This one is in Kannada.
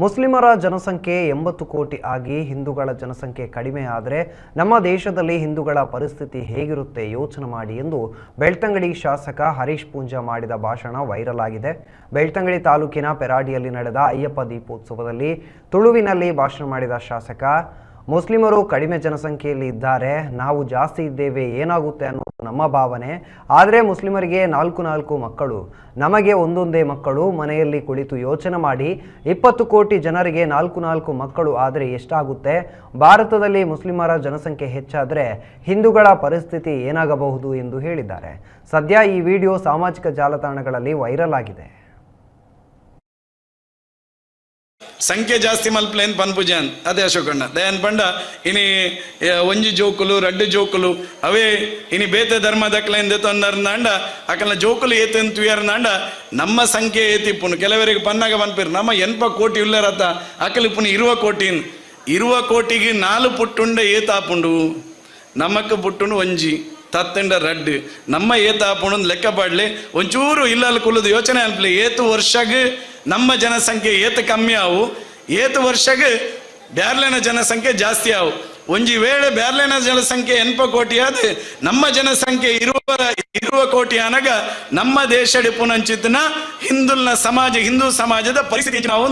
ಮುಸ್ಲಿಮರ ಜನಸಂಖ್ಯೆ ಎಂಬತ್ತು ಕೋಟಿ ಆಗಿ ಹಿಂದೂಗಳ ಜನಸಂಖ್ಯೆ ಕಡಿಮೆ ಆದರೆ ನಮ್ಮ ದೇಶದಲ್ಲಿ ಹಿಂದೂಗಳ ಪರಿಸ್ಥಿತಿ ಹೇಗಿರುತ್ತೆ ಯೋಚನೆ ಮಾಡಿ ಎಂದು ಬೆಳ್ತಂಗಡಿ ಶಾಸಕ ಹರೀಶ್ ಪೂಂಜಾ ಮಾಡಿದ ಭಾಷಣ ವೈರಲ್ ಆಗಿದೆ. ಬೆಳ್ತಂಗಡಿ ತಾಲೂಕಿನ ಪೆರಾಡಿಯಲ್ಲಿ ನಡೆದ ಅಯ್ಯಪ್ಪ ದೀಪೋತ್ಸವದಲ್ಲಿ ತುಳುವಿನಲ್ಲಿ ಭಾಷಣ ಮಾಡಿದ ಶಾಸಕ, ಮುಸ್ಲಿಮರು ಕಡಿಮೆ ಜನಸಂಖ್ಯೆಯಲ್ಲಿ ಇದ್ದಾರೆ, ನಾವು ಜಾಸ್ತಿ ಇದ್ದೇವೆ, ಏನಾಗುತ್ತೆ ಅನ್ನೋದು ನಮ್ಮ ಭಾವನೆ. ಆದರೆ ಮುಸ್ಲಿಮರಿಗೆ ನಾಲ್ಕು ನಾಲ್ಕು ಮಕ್ಕಳು, ನಮಗೆ ಒಂದೊಂದೇ ಮಕ್ಕಳು ಮನೆಯಲ್ಲಿ ಕುಳಿತು ಯೋಚನೆ ಮಾಡಿ ಇಪ್ಪತ್ತು ಕೋಟಿ ಜನರಿಗೆ ನಾಲ್ಕು ನಾಲ್ಕು ಮಕ್ಕಳು ಆದರೆ ಎಷ್ಟಾಗುತ್ತೆ? ಭಾರತದಲ್ಲಿ ಮುಸ್ಲಿಮರ ಜನಸಂಖ್ಯೆ ಹೆಚ್ಚಾದರೆ ಹಿಂದೂಗಳ ಪರಿಸ್ಥಿತಿ ಏನಾಗಬಹುದು ಎಂದು ಹೇಳಿದ್ದಾರೆ. ಸದ್ಯ ಈ ವಿಡಿಯೋ ಸಾಮಾಜಿಕ ಜಾಲತಾಣಗಳಲ್ಲಿ ವೈರಲ್ ಆಗಿದೆ. ಸಂಖ್ಯೆ ಜಾಸ್ತಿ ಮಲ್ಪಲೇನ್ ಪನ್ಪುಜಾನ್ ಅದೇ ಅಶೋಕಣ್ಣ. ದಯಾನ್ ಪಂಡ ಇನಿ ಒಂಜಿ ಜೋಕುಲು, ರಡ್ಡು ಜೋಕುಲು, ಅವೇ, ಇನಿ ಬೇತೆ ಧರ್ಮ ದಕ್ಲೆಂದೆ ತೊಂದರ್ನಾಂಡ ಅಕಲ್ನ ಜೋಕುಲು ಏತೆನ್ ತುಯರ್ನಾಂಡ ನಮ್ಮ ಸಂಖ್ಯೆ ಏತಿಪ್ಪುನು ಕೆಲವರಿಗೆ ಪನ್ನಾಗ ಪನ್ಪಿರು ನಮ್ಮ ಎನ್ಪ ಕೋಟಿ ಉಳ್ಳರತ ಅಕಲಿಪ್ಪುನು ಇರುವ ಕೋಟಿನ್. ಇರುವ ಕೋಟಿಗೆ ನಾಲು ಪುಟ್ಟುಂಡ ಏತಾಪುಂಡು ನಮಕ್ ಪುಟ್ಟುಂಡು ಒಂಜಿ, ತತ್ತಂಡ ರಡ್ಡು. ನಮ್ಮ ಏತಾಪುಂಡು ಲೆಕ್ಕ ಪಾಡ್ಲಿ ಒಂಚೂರು ಇಲ್ಲಲ್ ಕುಲದ ಯೋಚನೆ ಅನ್ಪಲಿ, ಏತು ವರ್ಷಗ್ ನಮ್ಮ ಜನಸಂಖ್ಯೆ ಏತ ಕಮ್ಮಿ ಆವು, ಏತ ವರ್ಷಗ್ ಬ್ಯಾರ್ಲೆನ ಜನಸಂಖ್ಯೆ ಜಾಸ್ತಿ ಆವು. ಒಂಜಿ ವೇಳೆ ಬ್ಯಾರ್ಲೆನ ಜನಸಂಖ್ಯೆ ಎನ್ಪ ಕೋಟಿ ಆದ, ನಮ್ಮ ಜನಸಂಖ್ಯೆ ಇರುವ ಇರುವ ಕೋಟಿ ಅನಗ ನಮ್ಮ ದೇಶ ಪುನಂಚಿತ್ನ ಹಿಂದುಲ್ನ ಸಮಾಜ, ಹಿಂದೂ ಸಮಾಜದ ಪರಿಸ್ಥಿತಿ ನಾವು